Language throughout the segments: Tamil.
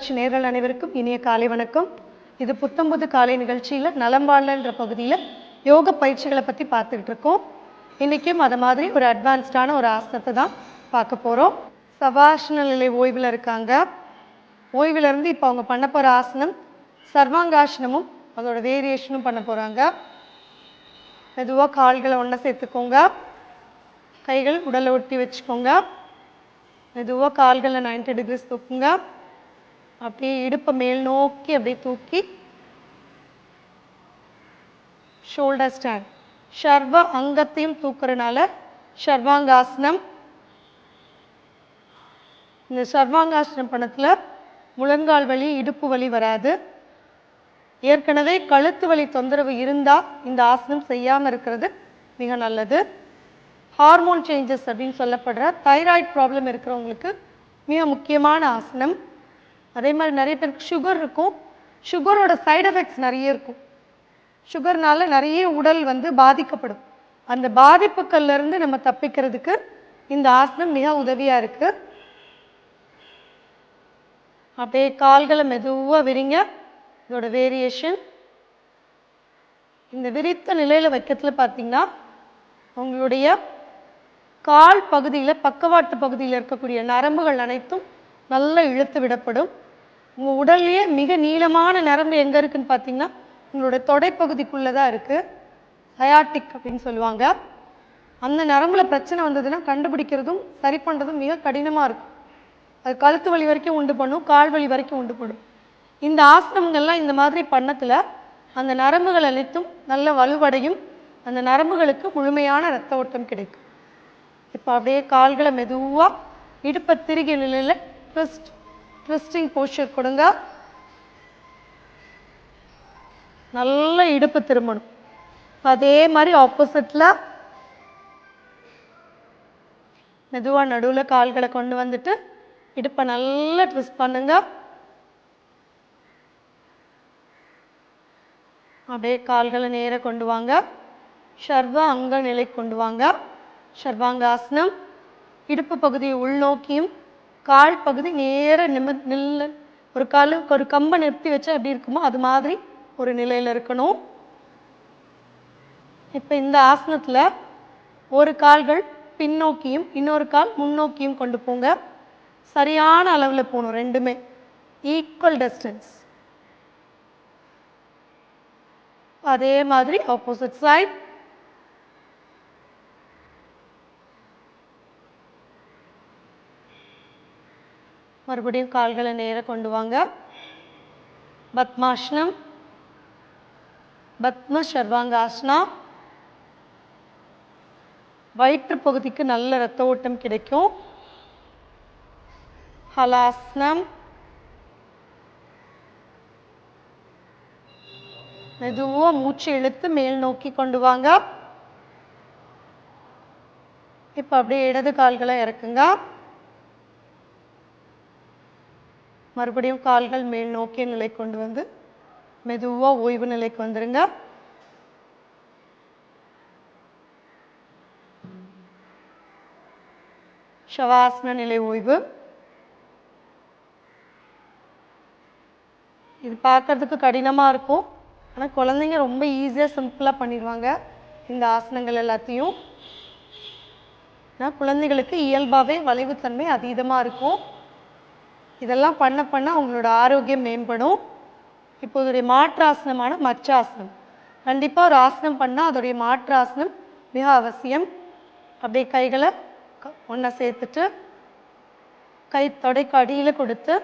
தொலைக்காட்சி நேர்கள் அனைவருக்கும் இனிய காலை வணக்கம். இது புத்தம்புது காலை நிகழ்ச்சியில் நலம் வாழன்ற பகுதியில் யோக பயிற்சிகளை பற்றி பார்த்துக்கிட்டு இருக்கோம். இன்றைக்கும் அதை மாதிரி ஒரு அட்வான்ஸ்டான ஒரு ஆசனத்தை தான் பார்க்க போகிறோம் சவாசன நிலை ஓய்வில் இருக்காங்க. ஓய்விலிருந்து இப்போ அவங்க பண்ண போகிற ஆசனம் சர்வாங்காசனமும் அதோட வேரியேஷனும் பண்ண போகிறாங்க மெதுவாக கால்களை ஒன்றா சேர்த்துக்கோங்க. கைகள் உடலை ஒட்டி வச்சுக்கோங்க. மெதுவாக கால்களை 90 டிகிரிஸ் தூக்குங்க. அப்படியே இடுப்பை மேல் நோக்கி அப்படியே தூக்கி ஷோல்டர் ஸ்டாண்ட் சர்வ அங்கத்தையும் தூக்குறதுனால சர்வாங்காசனம். இந்த சர்வாங்காசனம் பணத்தில் முழங்கால் வலி இடுப்பு வலி வராது. ஏற்கனவே கழுத்து வலி தொந்தரவு இருந்தால் இந்த ஆசனம் செய்யாமல் இருக்கிறது மிக நல்லது. ஹார்மோன் சேஞ்சஸ் அப்படின்னு சொல்லப்படுற தைராய்டு ப்ராப்ளம் இருக்கிறவங்களுக்கு மிக முக்கியமான ஆசனம். அதே மாதிரி நிறைய பேருக்கு சுகர் இருக்கும். சுகரோட சைடு எஃபெக்ட்ஸ் நிறைய இருக்கும். சுகர்னால நிறைய உடல் வந்து பாதிக்கப்படும். அந்த பாதிப்புகள்ல இருந்து நம்ம தப்பிக்கிறதுக்கு இந்த ஆசனம் மிக உதவியாக இருக்குது அப்படியே கால்களை மெதுவாக விரிங்க. இதோட வேரியேஷன் இந்த விரித்த நிலையில் வைக்கிறதுல பார்த்தீங்கன்னா உங்களுடைய கால் பகுதியில் பக்கவாட்டு பகுதியில் இருக்கக்கூடிய நரம்புகள் அனைத்தும் நல்லா இழுத்து விடப்படும். உங்கள் உடல்லையே மிக நீளமான நரம்பு எங்கே இருக்குன்னு பார்த்தீங்கன்னா உங்களுடைய தொடைப்பகுதிக்குள்ளே தான் இருக்குது சயாட்டிக் அப்படின்னு சொல்லுவாங்க. அந்த நரம்புல பிரச்சனை வந்ததுன்னா கண்டுபிடிக்கிறதும் சரி பண்ணுறதும் மிக கடினமாக இருக்கும். அது கழுத்து வலி வரைக்கும் உண்டு பண்ணும் கால் வலி வரைக்கும் உண்டு பண்ணும். இந்த ஆசனங்கள்லாம் இந்த மாதிரி பண்ணத்தில் அந்த நரம்புகள் அனைத்தும் நல்ல வலுவடையும். அந்த நரம்புகளுக்கு முழுமையான ரத்த ஓட்டம் கிடைக்கும். இப்போ அப்படியே கால்களை மெதுவாக இடுப்பை திருகி நிலையில் ட்விஸ்ட் ட்விஸ்டிங் போஸ்டர் கொடுங்க. நல்ல இடுப்பு திரும்பணும். அதே மாதிரி ஆப்போசிட்டில் மெதுவாக நடுவில் கால்களை கொண்டு வந்துட்டு இடுப்பை நல்லா ட்விஸ்ட் பண்ணுங்க. அப்படியே கால்களை நேராக கொண்டு வாங்க. ஷர்வ அங்க நிலை கொண்டு வாங்க. சர்வாங்காசனம் இடுப்பு பகுதியை உள்நோக்கியும் கால் பகுதி நேர நிம நில்ல ஒரு காலு ஒரு கம்பை நிறுத்தி வச்சா எப்படி இருக்குமோ அது மாதிரி ஒரு நிலையில் இருக்கணும். இப்போ இந்த ஆசனத்தில் ஒரு கால்கள் பின்னோக்கியும் இன்னொரு கால் முன்னோக்கியும் கொண்டு போங்க. சரியான அளவில் போகணும் ரெண்டுமே. ஈக்குவல் டிஸ்டன்ஸ் அதே மாதிரி ஆப்போசிட் சைட் மறுபடியும் கால்களை நேர கொண்டு வாங்க. பத்மாசனம். பத்ம சர்வாங்காசனா வயிற்று பகுதிக்கு நல்ல ரத்த ஓட்டம் கிடைக்கும். ஹலாசனம். மெதுவாக மூச்சு இழுத்து மேல் நோக்கி கொண்டு வாங்க. இப்போ அப்படியே இடது கால்களை இறக்குங்க. மறுபடியும் கால்கள் மேல் நோக்கிய நிலை கொண்டு வந்து மெதுவா ஓய்வு நிலைக்கு வந்துருங்க. ஷவாசன நிலை ஓய்வு. இது பார்க்கறதுக்கு கடினமா இருக்கும். ஆனா குழந்தைங்க ரொம்ப ஈஸியாக சிம்பிளா பண்ணிடுவாங்க இந்த ஆசனங்கள் எல்லாத்தையும். ஆனால் குழந்தைகளுக்கு இயல்பாவே வளைவுத்தன்மை அதீதமா இருக்கும். இதெல்லாம் பண்ண பண்ண அவங்களோட ஆரோக்கியம் மேம்படும். இப்போ இதோடைய மாற்று ஆசனமான மச்சாசனம். கண்டிப்பாக ஒரு ஆசனம் பண்ணால் அதோடைய மாற்று ஆசனம் மிக அவசியம். அப்படியே கைகளை க- சேர்த்துட்டு கை தொடைக்கு அடியில் கொடுத்து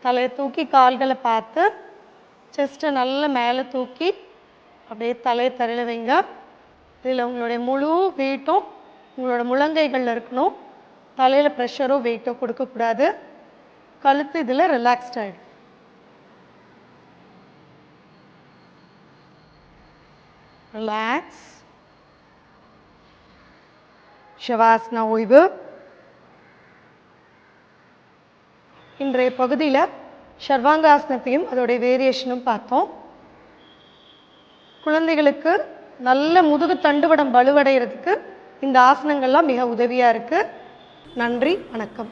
தலையை தூக்கி கால்களை பார்த்து செஸ்ட்டை நல்லா மேலே தூக்கி அப்படியே தலையை தரையில் வைங்க. இதில் உங்களுடைய முழு வெயிட்டும் உங்களோட முழங்கைகளில் இருக்கணும். தலையில் ப்ரெஷரோ வெயிட்டோ கொடுக்கக்கூடாது. கழுத்து இதில் ரிலாக்ஸ்ட் ஆகிடும் ரிலாக்ஸ் ஷவாஸ்னா ஓய்வு இன்றைய பகுதியில் சர்வாங்காசனத்தையும் அதோடைய வேரியேஷனும் பார்த்தோம். குழந்தைகளுக்கு நல்ல முதுகு தண்டுவடம் வலுவடைகிறதுக்கு இந்த ஆசனங்கள்லாம் மிக உதவியாக இருக்குது நன்றி வணக்கம்.